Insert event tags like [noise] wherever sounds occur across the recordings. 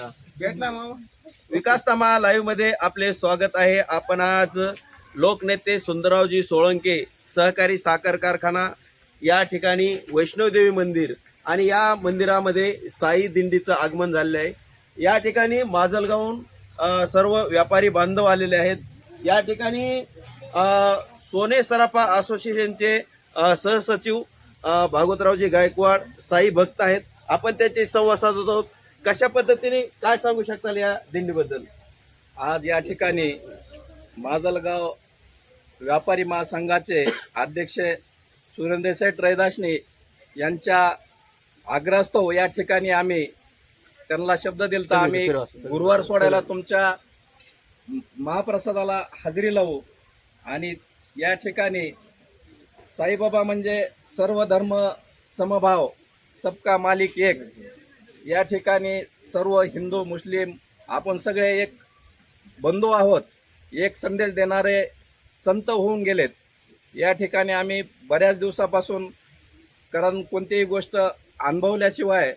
भेटला मामा. विकासनामा लाईव्हमध्ये आपले स्वागत आहे. आपण आज लोकनेते सुंदररावजी सोळंके सहकारी साखर कारखाना या ठिकाणी वैष्णवदेवी मंदिर आणि या मंदिरामध्ये साई दिंडीचं आगमन झालेलं आहे. या ठिकाणी माजलगावहून सर्व व्यापारी बांधव आलेले आहेत. या ठिकाणी सोने सराफा असोसिएशनचे सहसचिव भागवतरावजी गायकवाड साई भक्त आहेत. आपण त्याचे संवाद साधत आहोत कशा पद्धतीने काय सांगू शकताल या दिंडीबद्दल? आज या ठिकाणी माजलगाव व्यापारी महासंघाचे अध्यक्ष सुरेंद्र सेठ रैदासनी यांच्या आग्रहास्तव या ठिकाणी आम्ही त्यांना शब्द दिलता आम्ही गुरुवार सोडायला तुमच्या महाप्रसादाला हजेरी लावू आणि या ठिकाणी साईबाबा म्हणजे सर्व धर्म समभाव सबका मालिक एक. या ठिकाणी सर्व हिंदू मुस्लिम आपण सगळे एक बंधू आहोत एक संदेश देणारे संत होऊन गेलेत. या ठिकाणी आम्ही बऱ्याच दिवसापासून कारण कोणतीही गोष्ट अनुभवल्याशिवाय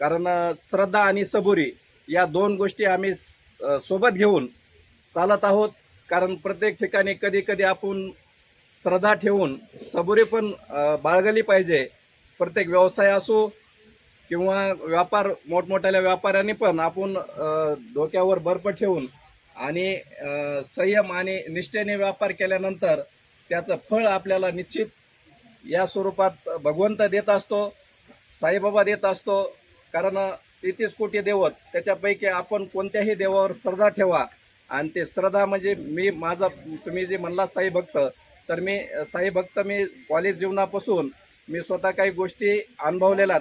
कारण श्रद्धा आणि सबुरी या दोन गोष्टी आम्ही सोबत घेऊन चालत आहोत. कारण प्रत्येक ठिकाणी कधी कधी आपण श्रद्धा ठेवून सबुरी पण बाळगली पाहिजे. प्रत्येक व्यवसाय असो किंवा व्यापार मोठमोठ्या व्यापाऱ्यांनी पण आपण धोक्यावर डोक्यावर बर्फ ठेवून आणि संयम आणि निष्ठेने व्यापार केल्यानंतर त्याचं फळ आपल्याला निश्चित या स्वरूपात भगवंत देत असतो साईबाबा देत असतो. कारण तेहतीस कोटी देवत त्याच्यापैकी आपण कोणत्याही देवावर श्रद्धा ठेवा. आणि ते श्रद्धा म्हणजे मी माझा तुम्ही जे म्हणला साई भक्त तर मी साई भक्त मी कॉलेज जीवनापासून मी स्वतः काही गोष्टी अनुभवलेल्या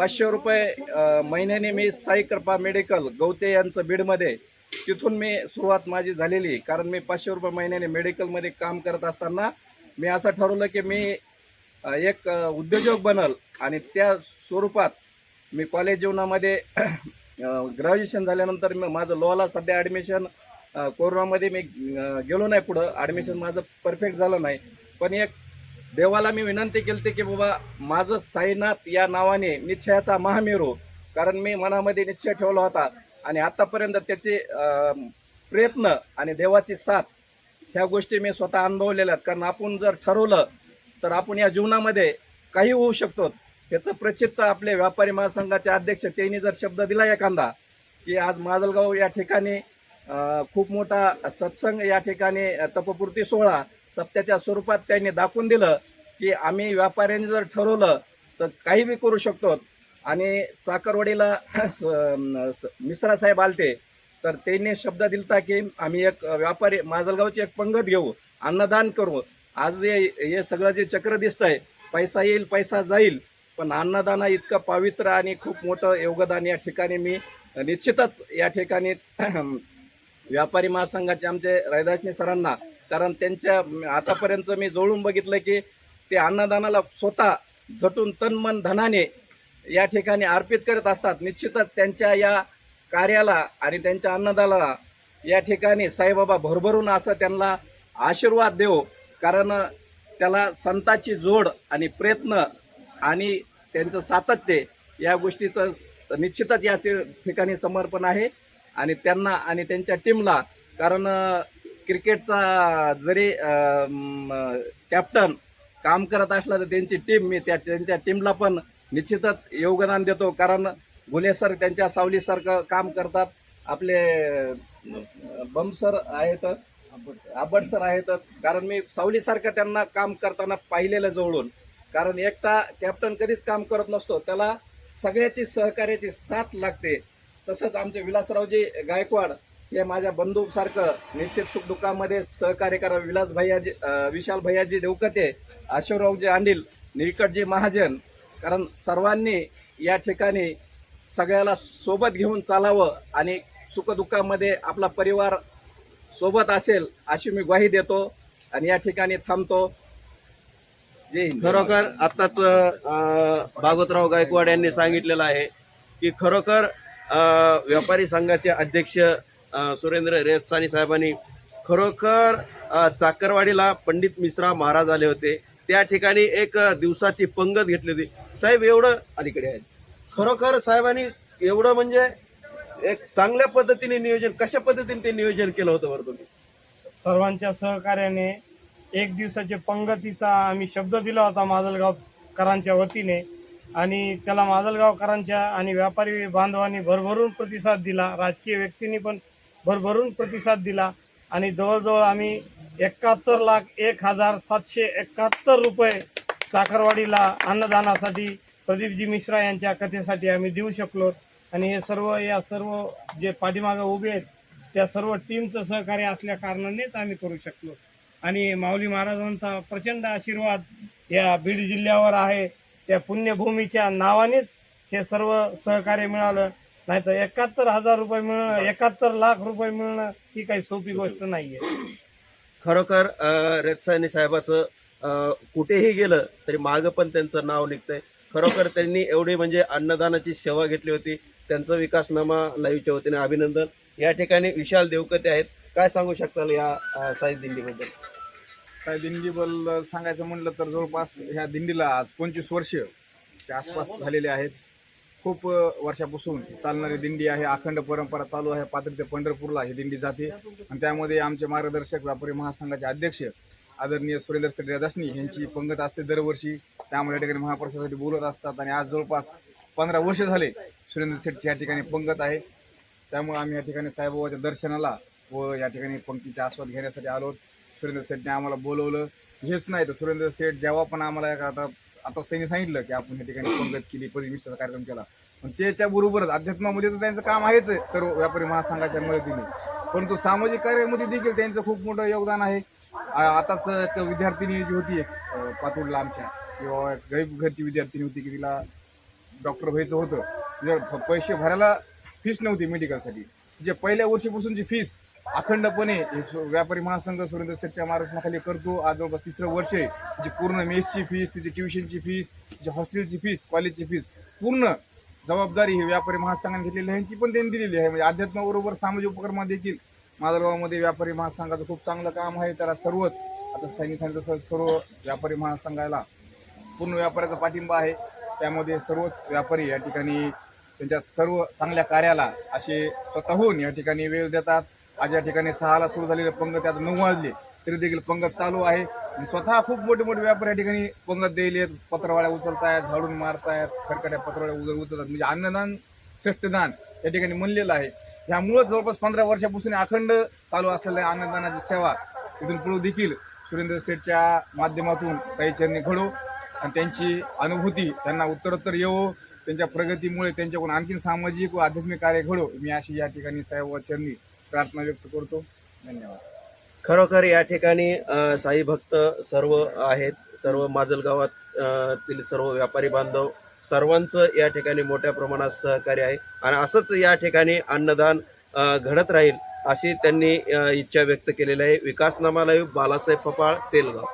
पाचशे रुपये महिन्याने मी साई कृपा मेडिकल गवते यांचं बीडमध्ये तिथून मी सुरुवात माझी झालेली. कारण मी पाचशे रुपये महिन्याने मेडिकलमध्ये काम करत असताना मी असं ठरवलं की मी एक उद्योजक बनल आणि त्या स्वरूपात मी कॉलेज जीवनामध्ये ग्रॅज्युएशन झाल्यानंतर मी माझं लॉला सध्या ॲडमिशन कोरोनामध्ये मी गेलो नाही पुढं. ॲडमिशन माझं परफेक्ट झालं नाही. पण एक देवाला मी विनंती केली होती की बाबा माझं साईनाथ या नावाने निश्चयाचा महामेरू कारण मी मनामध्ये निश्चय ठेवला होता. आणि आतापर्यंत त्याचे प्रयत्न आणि देवाची साथ ह्या गोष्टी मी स्वतः अनुभवलेल्या आहेत. कारण आपण जर ठरवलं तर आपण या जीवनामध्ये काही होऊ शकतो. याचं प्रचित्त आपले व्यापारी महासंघाचे अध्यक्ष त्यांनी जर शब्द दिला एखादा की आज माजलगाव या ठिकाणी खूप मोठा सत्संग या ठिकाणी तपपूर्ती सोहळा सत्याच्या स्वरूपात त्यांनी दाखवून दिलं की आम्ही व्यापाऱ्यांनी जर ठरवलं तर काही बी करू शकतो. आणि चाकरवाडीला [clears throat] स- मिश्रा साहेब आलते तर त्यांनी शब्द दिलता की आम्ही एक व्यापारी माजलगावची एक पंगत घेऊ अन्नदान करू. आज हे हे सगळं जे चक्र दिसतंय पैसा येईल पैसा जाईल पण अन्नदाना इतकं पवित्र आणि खूप मोठं योगदान या ठिकाणी मी निश्चितच या ठिकाणी [clears throat] व्यापारी महासंघाचे आमचे रैदासनी सरांना कारण त्यांच्या आतापर्यंत मी जवळून बघितलं की ते अन्नदानाला स्वतः झटून तन मन धनाने या ठिकाणी अर्पित करत असतात. निश्चितच त्यांच्या या कार्याला आणि त्यांच्या अन्नदानाला या ठिकाणी साईबाबा भरभरून असं त्यांना आशीर्वाद देव कारण त्याला संताची जोड आणि प्रयत्न आणि त्यांचं सातत्य या गोष्टीचं निश्चितच या ठिकाणी समर्पण आहे. आणि त्यांना आणि त्यांच्या टीमला कारण क्रिकेटचा जरी कॅप्टन काम करत असला तर त्यांची टीम मी त्या त्यांच्या टीमला पण निश्चितच योगदान देतो. कारण गुले सर त्यांच्या सावलीसारखं काम करतात. आपले बम सर आहेत. आबड सर आहेतच कारण मी सावलीसारखं त्यांना काम करताना पाहिलेलं जवळून. कारण एकटा कॅप्टन कधीच काम करत नसतो. त्याला सगळ्याची सहकार्याची साथ लागते. तसंच आमचे विलासरावजी गायकवाड हे माझ्या बंधूसारखं निश्चित सुखदुःखामध्ये सहकार्य करा. विलास भैयाजी विशाल भैयाजी देवकते अशोकरावजी अनिल निकटजी महाजन. कारण सर्वांनी या ठिकाणी सगळ्याला सोबत घेऊन चालावं आणि सुखदुःखामध्ये आपला परिवार सोबत असेल अशी मी ग्वाही देतो आणि या ठिकाणी थांबतो. जय हिंद. खरोखर आत्ताच भागवतराव गायकवाड यांनी सांगितलेलं आहे की खरोखर व्यापारी संघाचे अध्यक्ष सुरेंद्र रेतसानी साहेबांनी खरोखर चाकरवाडीला पंडित मिश्रा महाराज आले होते. त्या ठिकाणी एक दिवसाची पंगत घेतली होती. साहेब एवढं अलीकडे आहेत खरोखर साहेबांनी एवढं म्हणजे एक चांगल्या पद्धतीने नियोजन कशा पद्धतीने ते नियोजन केलं होतं बरं तुम्ही? सर्वांच्या सहकार्याने एक दिवसाचे पंगतीचा आम्ही शब्द दिला होता माजलगावकरांच्या वतीने. आणि त्याला माजलगावकरांच्या आणि व्यापारी बांधवांनी भरभरून प्रतिसाद दिला. राजकीय व्यक्तींनी पण भरभरून प्रतिसाद दिला आणि जवळजवळ आम्ही एकाहत्तर लाख एक हजार सातशे एकाहत्तर रुपये साखरवाडीला अन्नदानासाठी प्रदीपजी मिश्रा यांच्या कथेसाठी आम्ही देऊ शकलो. आणि हे सर्व या सर्व जे पाठीमागं उभे आहेत त्या सर्व टीमचं सहकार्य असल्या कारणानेच आम्ही करू शकलो. आणि माऊली महाराजांचा प्रचंड आशीर्वाद या बीड जिल्ह्यावर आहे. त्या पुण्यभूमीच्या नावानेच हे सर्व सहकार्य मिळालं. नाही तर एकाहत्तर हजार रुपये मिळणं एकाहत्तर लाख रुपये मिळणं ही काही सोपी गोष्ट नाहीये. खरोखर अं, साहेबाचं अं, कुठेही गेलं तरी मागं पण त्यांचं नाव निघतंय. खरोखर त्यांनी एवढी म्हणजे अन्नदानाची सेवा घेतली होती त्यांचं विकासनामा लाईव्हच्या वतीने अभिनंदन. या ठिकाणी विशाल देवकते आहेत. काय सांगू शकताल या अं, साई दिंडीबद्दल? काय दिंडीबद्दल सांगायचं म्हणलं तर जवळपास ह्या दिंडीला आज पंचवीस वर्ष च्या आसपास झालेले आहेत. खूप वर्षापासून चालणारी दिंडी आहे अखंड परंपरा चालू आहे. पात्र ते पंढरपूरला ही दिंडी जाते. आणि त्यामध्ये आमचे मार्गदर्शक व्यापारी महासंघाचे अध्यक्ष आदरणीय सुरेंद्र सेठ यांची पंगत असते दरवर्षी. त्यामुळे या ठिकाणी महाप्रसादासाठी बोलत असतात. आणि आज जवळपास पंधरा वर्ष झाले सुरेंद्र सेठची या ठिकाणी पंगत आहे. त्यामुळे आम्ही या ठिकाणी साईबाबाच्या दर्शनाला व या ठिकाणी पंक्तीचा आस्वाद घेण्यासाठी आलो सुरेंद्र सेठने आम्हाला बोलवलं. हेच नाही तर सुरेंद्र सेठ जेव्हा पण आम्हाला एक आता आता त्यांनी सांगितलं की आपण या ठिकाणी पंगत केली परिमिष्टाचा कार्यक्रम केला. पण त्याच्या बरोबरच अध्यात्मामध्ये तर त्यांचं काम आहेच सर्व व्यापारी महासंघाच्या मदतीने. परंतु सामाजिक कार्यामध्ये देखील त्यांचं खूप मोठं योगदान आहे. आताच विद्यार्थिनी जी होती एक पातूरला आमच्या किंवा गरीब घरची विद्यार्थिनी होती की तिला डॉक्टर व्हायचं होतं. जर पैसे भरायला फीस नव्हती मेडिकलसाठी जे पहिल्या वर्षीपासूनची फीस अखंडपणे हे व्यापारी महासंघ सुरेंद्र सेठच्या मार्गदर्शनाखाली करतो. आज जवळपास तिसरं वर्ष आहे. जी पूर्ण मेसची फीस तिची ट्युशनची फीस तिची हॉस्टेलची फीस कॉलेजची फीस पूर्ण जबाबदारी ही व्यापारी महासंघाने घेतलेली आहे ती पण त्यांनी दिलेली आहे. म्हणजे अध्यात्माबरोबर सामाजिक उपक्रमात देखील माजलगावमध्ये व्यापारी महासंघाचं खूप चांगलं काम आहे. त्याला सर्वच आता सैनिक सांगितलं सर्व व्यापारी महासंघाला पूर्ण व्यापाऱ्याचा पाठिंबा आहे. त्यामध्ये सर्वच व्यापारी या ठिकाणी त्यांच्या सर्व चांगल्या कार्याला असे स्वतःहून या ठिकाणी वेळ देतात. आज या ठिकाणी सहाला सुरू झालेले पंगत आता नऊ वाजले तरी देखील पंगत चालू आहे. स्वतः खूप मोठे मोठे व्यापारी या ठिकाणी पंगत द्यायले पत्रवाड्या उचलतायत झाडून मारतायत खरखड्या पत्रवाड्या उचलतात. म्हणजे अन्नदान श्रेष्ठदान या ठिकाणी म्हणलेलं आहे. ह्यामुळं जवळपास पंधरा वर्षापासून अखंड चालू असलेल्या अन्नदानाची सेवा इथून पुढे देखील सुरेंद्र सेठच्या माध्यमातून काही चरणी घडो आणि त्यांची अनुभूती त्यांना उत्तरोत्तर येवो त्यांच्या प्रगतीमुळे त्यांच्याकडून आणखी सामाजिक व आध्यात्मिक कार्य घडो. मी अशी या ठिकाणी साहेब चरणी प्रार्थना व्यक्त करतो. धन्यवाद. खरोखर या ठिकाणी साई भक्त सर्व आहेत. सर्व माजल गावातील तील सर्व व्यापारी बांधव सर्वांचं या ठिकाणी मोठ्या प्रमाणात सहकार्य आहे. आणि असंच या ठिकाणी अन्नदान घडत राहील अशी त्यांनी इच्छा व्यक्त केलेली आहे. विकासनामा बालासाहेब पपाळ तेलगाव.